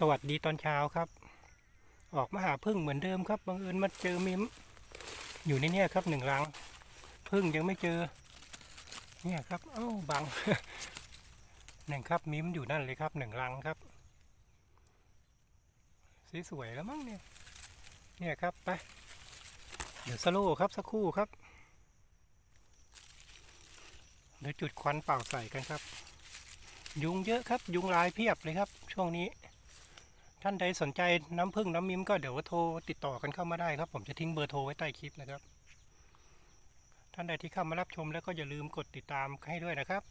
สวัสดีตอนเช้าครับ ออกมาหาพึ่งเหมือนเดิมครับบังเอิญมาเจอมิมอยู่ในเนี่ยครับหนึ่งรังพึ่งยังไม่เจอ เนี่ยครับ เอ้าบังหนึ่งครับมิมอยู่นั่นเลยครับหนึ่งรังครับสีสวยแล้วมั้งเนี่ยเนี่ยครับไปเดี๋ยวสโลว์ครับสักครู่ครับเดี๋ยวจุดควันเป่าใส่กันครับ ยุงเยอะครับ ยุงลายเพียบเลยครับ ช่วงนี้ ท่านใดสนใจน้ำพึ่งน้ำมิ้มก็เดี๋ยวโทรติดต่อกันเข้ามาได้ครับ ผมจะทิ้งเบอร์โทรไว้ใต้คลิปนะครับ ท่านใดที่เข้ามารับชมแล้วก็อย่าลืมกดติดตามให้ด้วยนะครับ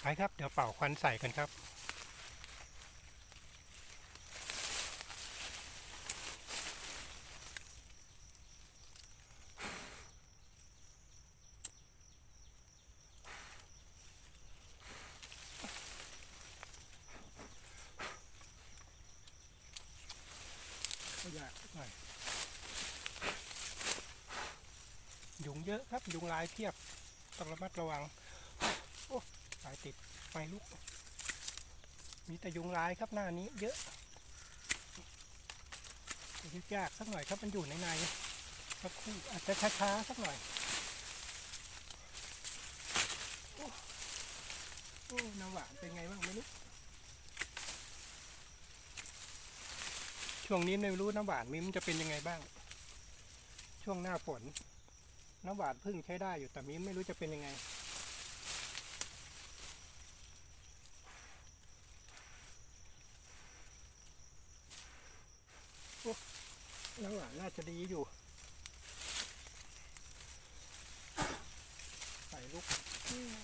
ไปครับ เดี๋ยวเป่าควันใส่กันครับ ยากหน่อยยุงเยอะครับ ยุงลายเพียบ ต้องระมัดระวัง โอ้สายติดไฟลุก มีแต่ยุงลายครับหน้านี้ เยอะยึดยากสักหน่อยครับมันอยู่ในในสักคู่อาจจะช้าๆสักหน่อยโอ้โอ้น้ำหวานเป็นไงบ้างไม่รู้ ช่วงนี้ไม่รู้น้ำหวานมิมจะเป็นยังไงบ้าง ช่วงหน้าฝน น้ำหวานพึ่งใช้ได้อยู่แต่มิมไม่รู้จะเป็นยังไงโอ้น้ำหวานน่าจะดีอยู่ใส่ลูกอืม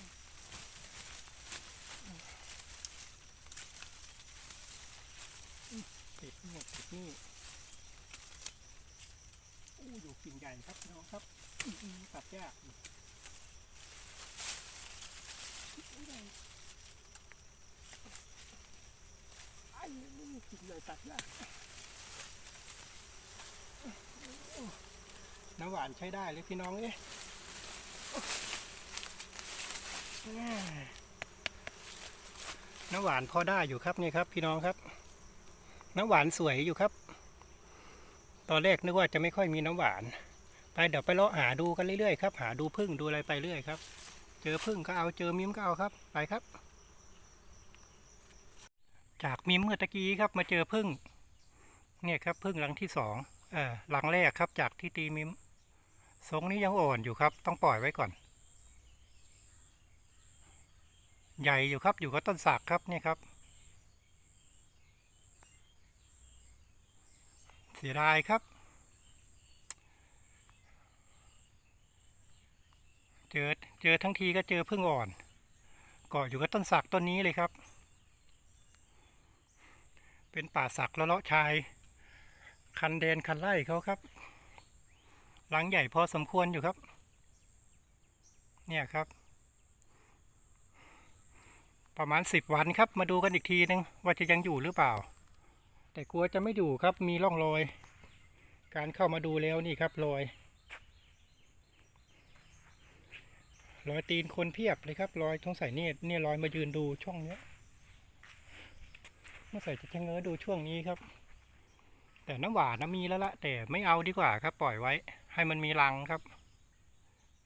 ติดนี่ติดนี่ อยู่กิ่งใหญ่ครับน้องครับตัดยากไอ้นี่กิ่งใหญ่ตัดยากน้ำหวานใช้ได้เลยพี่น้องเอ๊ะน้ำหวานพอได้อยู่ครับนี่ครับ พี่น้องครับ น้ำหวานสวยอยู่ครับ ตอนแรกนึกว่าจะไม่ค่อยมีน้ำหวาน ไปเดี๋ยวไปเลาะหาดูกันเรื่อยๆครับ หาดูพึ่งดูอะไรไปเรื่อยครับ เจอพึ่งก็เอาเจอมิ้มก็เอาครับ ไปครับ จากมิ้มเมื่อตะกี้ครับ มาเจอพึ่ง เนี่ยครับพึ่งหลังที่สองเออหลังแรกครับ จากที่ตีมิ้มทรงนี้ยังอ่อนอยู่ครับ ต้องปล่อยไว้ก่อน ใหญ่อยู่ครับอยู่กับต้นสักครับเนี่ยครับ สียดายครับ เจอเจอทั้งทีก็เจอพึ่งอ่อนเกาะอยู่กับต้นสักต้นนี้เลยครับ เป็นป่าสักละเลาะชาย คันเดนคันไล่เขาครับ หลังใหญ่พอสมควรอยู่ครับ เนี่ยครับ ประมาณสิบวันครับ มาดูกันอีกทีนึงว่าจะยังอยู่หรือเปล่า แต่กลัวจะไม่อยู่ครับมีร่องรอย การเข้ามาดูแล้วนี่ครับรอยรอยตีนคนเพียบเลยครับรอยทงใส่เนี่ยเนี่ยรอยมายืนดูช่องเนี้ยเมื่อใส่จะชะเง้อดูช่วงนี้ครับ แต่น้ำหวานนะมีแล้วละแต่ไม่เอาดีกว่าครับ ปล่อยไว้ ให้มันมีรังครับ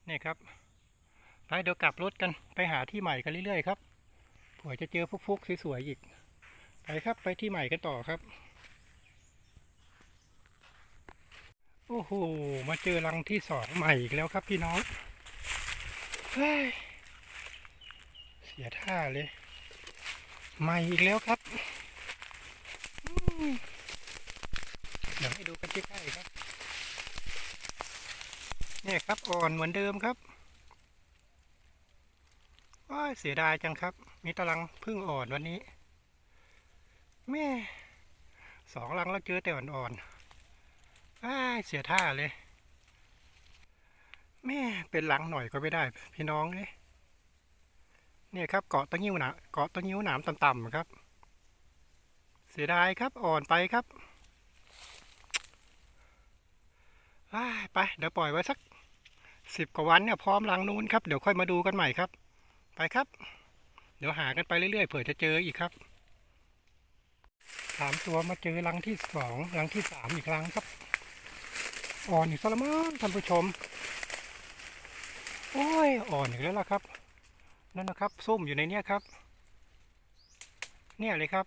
นี่ครับไปเดี๋ยวกลับรถกันไปหาที่ใหม่กันเรื่อยๆครับเผื่อจะเจอฟุกๆสวยๆอีก ไปครับไปที่ใหม่กันต่อครับ โอ้โห มาเจอรังที่สองใหม่อีกแล้วครับพี่น้องเฮ้ยเสียท่าเลย ใหม่อีกแล้วครับเดี๋ยวให้ดูกันใกล้ๆครับเนี่ยครับอ่อนเหมือนเดิมครับว้าเสียดายจังครับ มีตารางพึ่งอ่อนวันนี้ แม่สองรังแล้วเจอแต่อ่อนๆอ้าเสียท่าเลย แม่เป็นหลังหน่อยก็ไม่ได้ พี่น้องเลยเนี่ยครับเกาะตะนิ้วหนาเกาะตะนิ้วหนามต่ำๆครับ เสียดายครับอ่อนไปครับไปเดี๋ยวปล่อยไว้สักสิบกว่าวันเนี่ยพร้อมรังนู้นครับเดี๋ยวค่อยมาดูกันใหม่ครับ ไปครับ เดี๋ยวหากันไปเรื่อยๆเผื่อจะเจออีกครับ สามตัวมาเจอรังที่สองรังที่สามอีกรังครับ อ่อนอีกแล้วละมั้งท่านผู้ชม โอ้ยอ่อนอีกแล้วล่ะครับ นั่นนะครับส้มอยู่ในเนี้ยครับ เนี่ยเลยครับ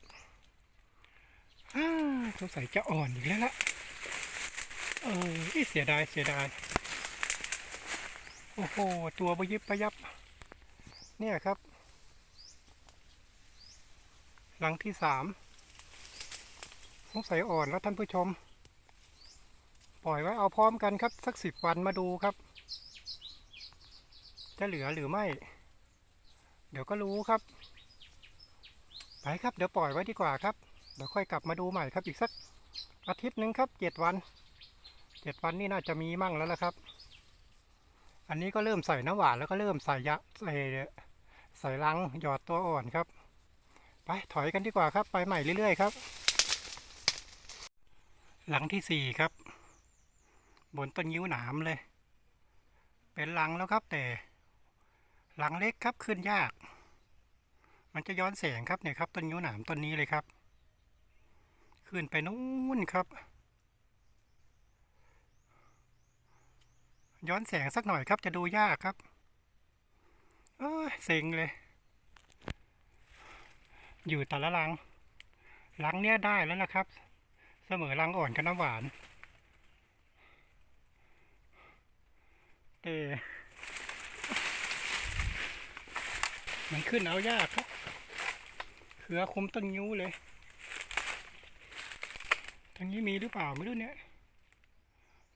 สงสัยจะอ่อนอีกแล้วล่ะเออเสียดายเสียดายโอ้โหตัวบยิบประยับ เนี่ยครับ หลังที่สาม สงสัยอ่อนแล้วท่านผู้ชม ปล่อยไว้เอาพร้อมกันครับสักสิบวันมาดูครับ จะเหลือหรือไม่ เดี๋ยวก็รู้ครับ ไปครับเดี๋ยวปล่อยไว้ดีกว่าครับ เดี๋ยวค่อยกลับมาดูใหม่ครับอีกสักอาทิตย์หนึ่งครับเจ็ดวันเจ็ดวันนี่น่าจะมีมั่งแล้วละครับ อันนี้ก็เริ่มใส่น้ำหวานแล้วก็เริ่มใส่ยะใส่ใส่ลังหยอดตัวอ่อนครับ ไปถอยกันดีกว่าครับ ไปใหม่เรื่อยๆครับ หลังที่สี่ครับ บนต้นยิ้วหนามเลย เป็นหลังแล้วครับแต่ หลังเล็กครับขึ้นยาก มันจะย้อนแสงครับเนี่ยครับต้นยิ้วหนามต้นนี้เลยครับ ขึ้นไปนู้นครับ ย้อนแสงสักหน่อยครับจะดูยากครับ เอ้ยเซ็งเลย อยู่แต่ละรังรังเนี้ยได้แล้วนะครับ สมอรังอ่อนกับน้ำหวาน แต่ มันขึ้นเอายากครับเขือคุมต้นยิ้วเลยทางนี้มีหรือเปล่าไม่รู้เนี่ย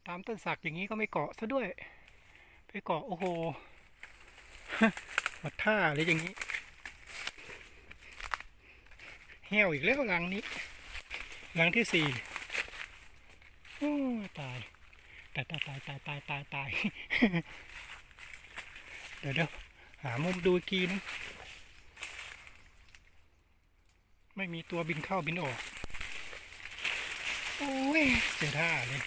ตามต้นสักอย่างนี้ก็ไม่เกาะซะด้วย ไปเกาะโอ้โหหมดท่าเลยอย่างนี้เหี่ยวอีกแล้วรังนี้ รังที่สี่โอ้ตายตายตายตายตายตายตายตายเดี๋ยวเดี๋ยวหามุมดูอีกทีนึงไม่มีตัวบินเข้าบินออกโอ้ยเสียท่าเลย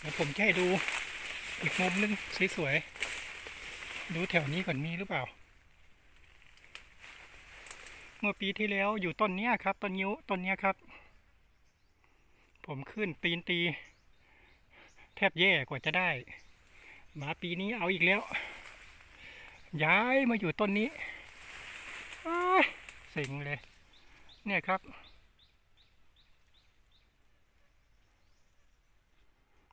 เดี๋ยวผมจะให้ดูอีกมุมนึงสวยๆดูแถวนี้ก่อนมีหรือเปล่า เมื่อปีที่แล้วอยู่ต้นเนี้ยครับต้นยิ้วต้นเนี้ยครับ ผมขึ้นปีนตี แทบแย่กว่าจะได้ มาปีนี้เอาอีกแล้ว ย้ายมาอยู่ต้นนี้อ้ายเซ็งเลย เนี่ยครับ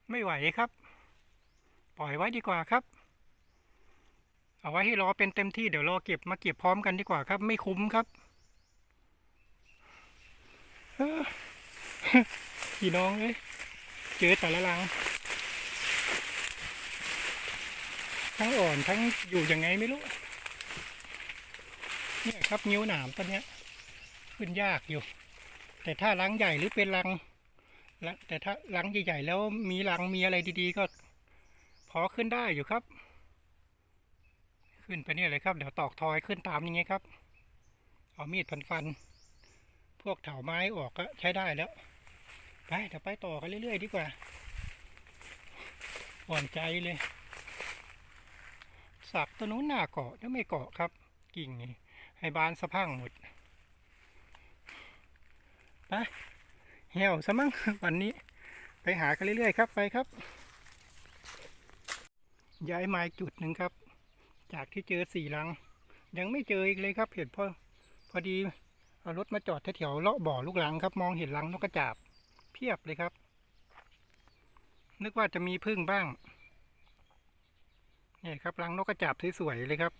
ไม่ไหวครับ ปล่อยไว้ดีกว่าครับเอาไว้ให้รอเป็นเต็มที่เดี๋ยวรอเก็บมาเก็บพร้อมกันดีกว่าครับ ไม่คุ้มครับ พี่น้องเอ้ยเจอแต่ละรัง ทั้งอ่อนทั้งอยู่ยังไงไม่รู้ เนี่ยครับนิ้วหนามตัวเนี้ย ขึ้นยากอยู่ แต่ถ้ารังใหญ่หรือเป็นรังแต่ถ้าหลังใหญ่ๆแล้วมีลังมีอะไรดีๆ ก็พอขึ้นได้อยู่ครับ ขึ้นไปเนี่ยเลยครับ เดี๋ยวตอกทอยขึ้นตามอย่างเงี้ยครับ เอามีดฟันฟันๆ พวกเถาไม้ออกก็ใช้ได้แล้ว ไปเดี๋ยวไปต่อกันเรื่อยๆดีกว่า อ่อนใจเลย สักตัวนู้นหน้าเกาะแล้วไม่เกาะครับ กิ่งนี่ให้บานสะพังหมด ไปเหี่ยวซะมั้งวันนี้ ไปหากันเรื่อยๆครับไปครับ ย้ายมาจุดหนึ่งครับ จากที่เจอสี่ลัง ยังไม่เจออีกเลยครับเห็นพอพอดี เอารถมาจอดแถวเลาะบ่อลูกหลังครับ มองเห็นลังนกกระจาบเพียบเลยครับ นึกว่าจะมีพึ่งบ้างนี่ครับลังนกกระจาบสวยๆเลยครับ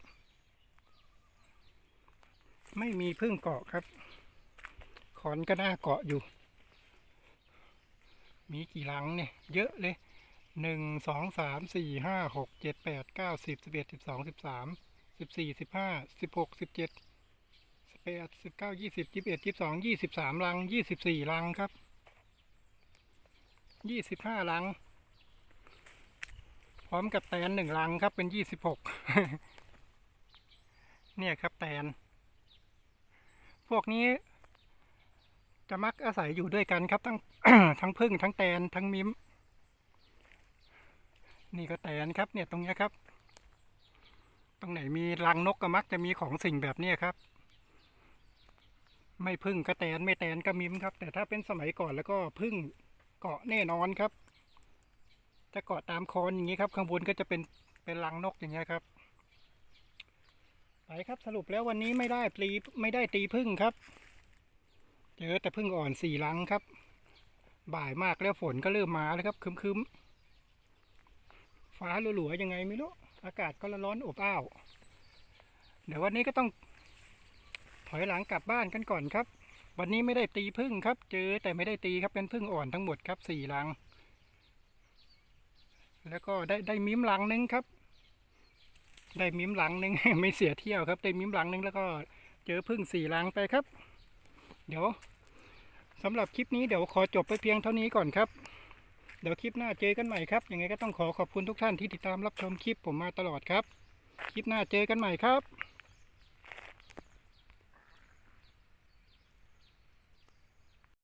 ไม่มีพึ่งเกาะครับ ขอนก็น่าเกาะอยู่ มีกี่หลังเนี่ย เยอะเลยหนึ่งสองสามสี่ห้าหกเจ็ดแปดเก้าสิบสิบเอ็ดสิบสองสิบสามสิบสี่สิบห้าสิบหกสิบเจ็ด ดสิบเก้ายี่สิบยี่สิบเอ็ดยี่สิบสองยี่สิบสามลังยี่สิบสี่ลังครับยี่สิบห้าลัง พร้อมกับแตนหนึ่งลังครับเป็นยี่สิบหกเนี่ยครับแตน พวกนี้ จะมักอาศัยอยู่ด้วยกันครับทั้งทั้งพึ่งทั้งแตนทั้งมิมนี่ก็แตนครับเนี่ยตรงนี้ครับ ตรงไหนมีรังนกก็มักจะมีของสิ่งแบบนี้ครับ ไม่พึ่งก็แตนไม่แตนก็มิมครับ แต่ถ้าเป็นสมัยก่อนแล้วก็พึ่งเกาะแน่นอนครับจะเกาะตามโคนอย่างนี้ครับข้างบนก็จะเป็นเป็นรังนกอย่างเงี้ยครับไปครับสรุปแล้ววันนี้ไม่ได้ตีไม่ได้ตีพึ่งครับ เจอแต่พึ่งอ่อนสี่ลังครับ บ่ายมากแล้วฝนก็เริ่มมาแล้วครับคึมๆฟ้าหลัวๆยังไงไม่รู้อากาศก็ร้อนอบอ้าวเดี๋ยววันนี้ก็ต้อง ถอยหลังกลับบ้านกันก่อนครับ วันนี้ไม่ได้ตีพึ่งครับ เจอแต่ไม่ได้ตีครับเป็นพึ่งอ่อนทั้งหมดครับสี่ลัง แล้วก็ได้ได้มิ้มลังนึงครับ ได้มิ้มหลังหนึ่งไม่เสียเที่ยวครับได้มิ้มหลังหนึ่งแล้วก็เจอพึ่งสี่ลังไปครับ เดี๋ยวสำหรับคลิปนี้เดี๋ยวขอจบไปเพียงเท่านี้ก่อนครับ เดี๋ยวคลิปหน้าเจอกันใหม่ครับ ยังไงก็ต้องขอขอบคุณทุกท่านที่ติดตามรับชมคลิปผมมาตลอดครับ คลิปหน้าเจอกันใหม่ครับ